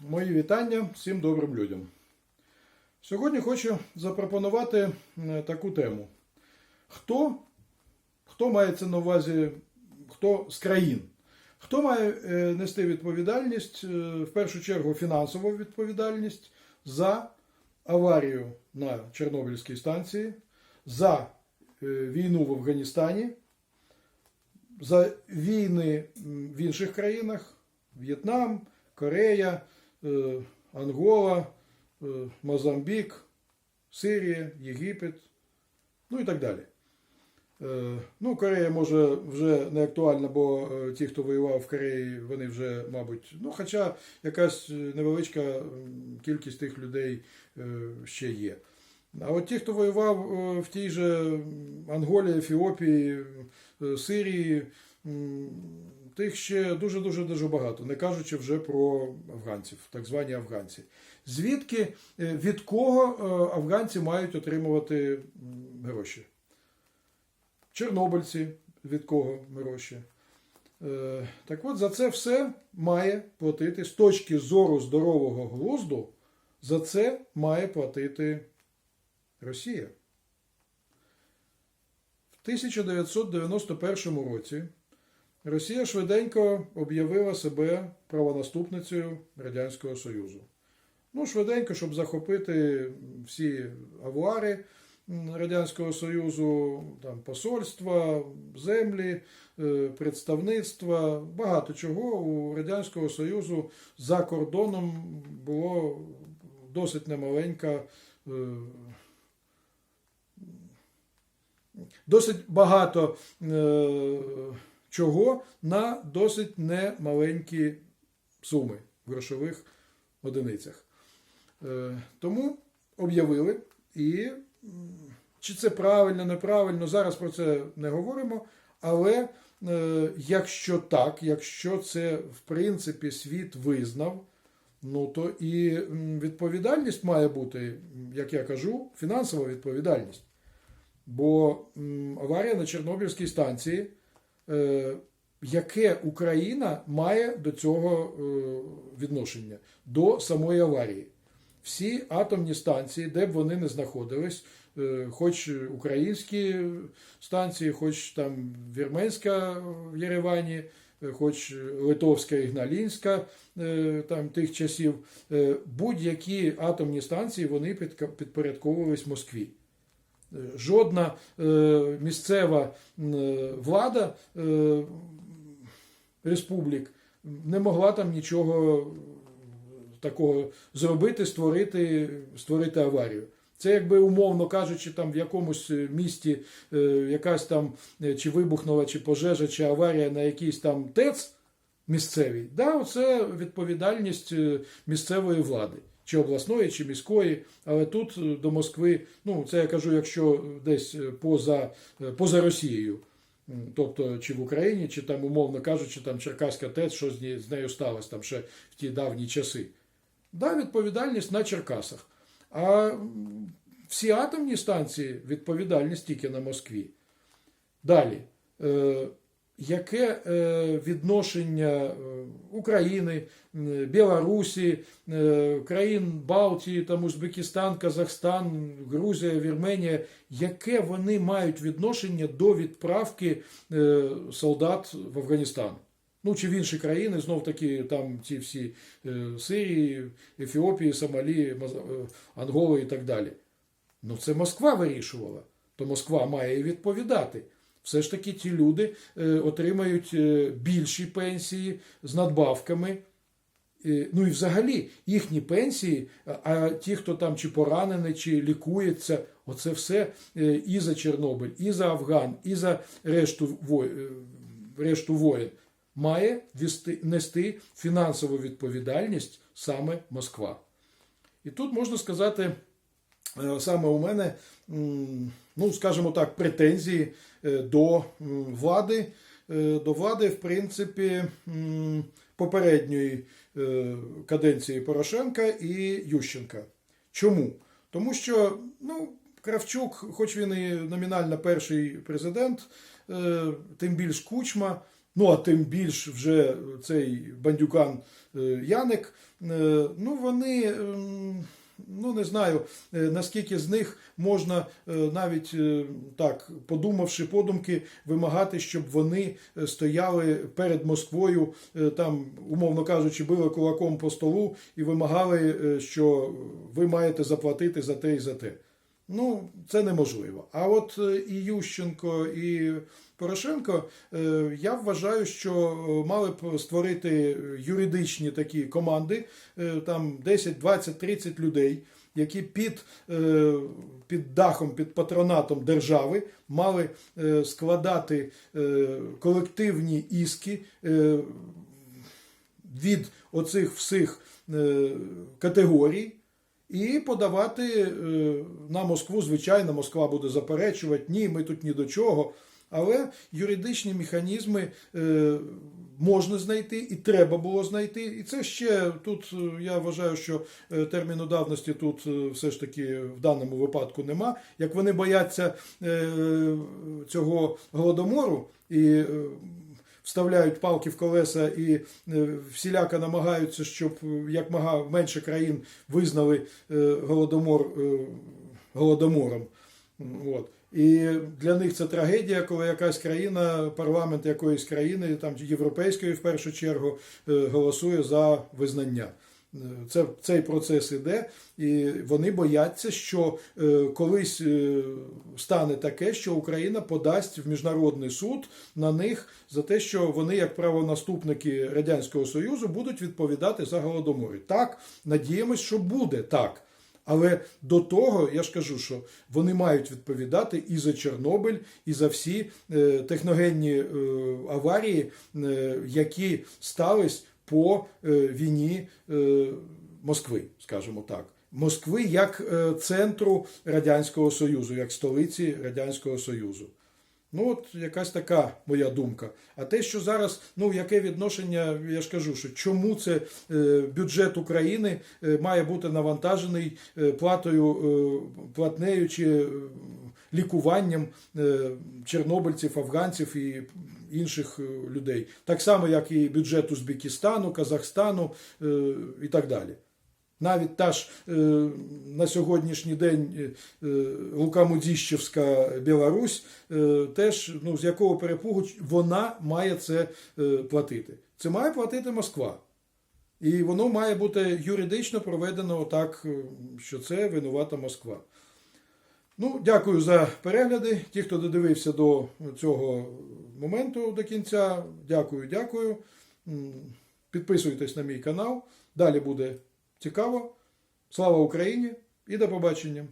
Мої вітання всім добрим людям. Сьогодні хочу запропонувати е, таку тему. Хто, хто мається на увазі, хто з країн? Хто має е, нести відповідальність, е, в першу чергу фінансову відповідальність за аварію на Чорнобильській станції, за війну в Афганістані, за війни в інших країнах В'єтнам, Корея, Ангола, е, Мозамбік, Сирія, Єгипет, ну і так далі. Е, Ну, Корея може вже не актуальна, бо е, ті, хто воював в Кореї, вони вже, мабуть, ну, хоча якась е, невеличка кількість тих людей е, ще є. А от ті, хто воював е, в тій же Анголі, Ефіопії, е, Сирії, тих ще дуже-дуже дуже багато, не кажучи вже про афганців, так звані афганці. Звідки, е, від кого е, афганці мають отримувати гроші? Чорнобильці, від кого гроші? Е, Так от за це все має платити з точки зору здорового глузду, за це має платити Росія. В 1991 році Росія швиденько об'явила себе правонаступницею Радянського Союзу. Ну, швиденько, щоб захопити всі авуари Радянського Союзу, там, посольства, землі, е, представництва, багато чого у Радянського Союзу за кордоном було досить немаленька. е, Досить багато е, чого на досить немаленькі суми в грошових одиницях. Е, тому об'явили і чи це правильно, неправильно, зараз про це не говоримо. Але е, якщо так, якщо це в принципі світ визнав, ну то і відповідальність має бути, як я кажу, фінансова відповідальність. Бо аварія на Чорнобильській станції, яке Україна має до цього е, відношення, до самої аварії. Всі атомні станції, де б вони не знаходились, е, хоч українські станції, хоч там Вірменська в Єревані, е, хоч Литовська Ігналінська е, там тих часів, е, будь-які атомні станції вони підпорядковувались Москві. Жодна е, місцева е, влада е, республік не могла там нічого такого зробити, створити, створити аварію. Це якби умовно кажучи, там в якомусь місті якась там чи вибухнула, чи пожежа, чи аварія на якийсь там ТЕЦ місцевій. Да, оце відповідальність місцевої влади, чи обласної, чи міської. Але тут е, до Москви, ну це я кажу, якщо десь е, поза, е, поза Росією. Тобто, чи в Україні, чи там, умовно кажучи, там Черкаська ТЕЦ, що з нею, сталося там ще в ті давні часи. Да, відповідальність на Черкасах. А всі атомні станції відповідальність тільки на Москві. Далі. Яке е, відношення е, України, Білорусі, е, країн Балтії, там Узбекистан, Казахстан, Грузія, Вірменія, яке вони мають відношення до відправки солдат в Афганістан? Ну, чи в інші країни, знов таки, там ці всі Сирії, Ефіопії, Сомалі, Анголи і так далі. Ну, це Москва вирішувала. То Москва має і відповідати. Все ж таки ті люди е, отримають е, більші пенсії з надбавками. Е, Ну і взагалі їхні пенсії, а- ті, хто там чи поранений, чи лікується, оце все і за Чорнобиль, і за Афган, і за решту, решту воїн, має нести фінансову відповідальність саме Москва. І тут можна сказати, саме у мене, ну, скажімо так, претензії е, до влади, е, до влади, в принципі, попередньої е, каденції Порошенка і Ющенка. Чому? Тому що, ну, Кравчук, хоч він і номінально перший президент, е, тим більш кучма, Ну, а тим більш вже цей бандюкан е, Яник, е, ну вони, ем, ну не знаю, е, наскільки з них можна е, навіть е, так, подумавши подумки, вимагати, щоб вони стояли перед Москвою, там, умовно кажучи, били кулаком по столу і вимагали, що ви маєте заплатити за те і за те. Ну, це неможливо. А от е, і Ющенко, і Порошенко, е, я вважаю, що е, мали б створити юридичні такі команди, там 10, 20, 30 людей, які під, під дахом, під патронатом держави мали складати колективні іски від оцих всіх категорій. І подавати е, на Москву, звичайно, Москва буде заперечувати, ні, ми тут ні до чого. Але юридичні механізми е, можна знайти і треба було знайти. І це ще тут е, я вважаю, що терміну давності тут все ж таки в даному випадку нема. Як вони бояться цього голодомору і вставляють палки в колеса і е, всіляко намагаються, щоб е, як мага менше країн визнали е, голодомор голодомором. От. І для них це трагедія, коли якась країна, парламент якоїсь країни, там європейської в першу чергу, голосує за визнання. Це, цей процес іде, і вони бояться, що е, колись е, стане таке, що Україна подасть в міжнародний суд на них за те, що вони, як правонаступники Радянського Союзу, будуть відповідати за голодомори. Так, надіємось, що буде так. Але до того я ж кажу, що вони мають відповідати і за Чорнобиль, і за всі е, техногенні е, аварії, е, які стались по е, війні е, Москви, скажімо так. Москви як е, центру Радянського Союзу, як столиці Радянського Союзу. Ну, от якась така моя думка. А те, що зараз, ну яке відношення, я ж кажу, що чому це бюджет України має бути навантажений платою, платнею чи лікуванням е, чорнобильців, афганців і інших е, людей, так само, як і бюджет Узбекистану, Казахстану е, і так далі. Навіть та ж на сьогоднішній день Лукамудіщевська Білорусь теж ну, з якого перепугу вона має це платити. Це має платити Москва. І воно має бути юридично проведено так, що це винувата Москва. Ну, дякую за перегляди. Ті, хто додивився до цього моменту до кінця, дякую, дякую. Підписуйтесь на мій канал. Далі буде цікаво. Слава Україні і до побачення!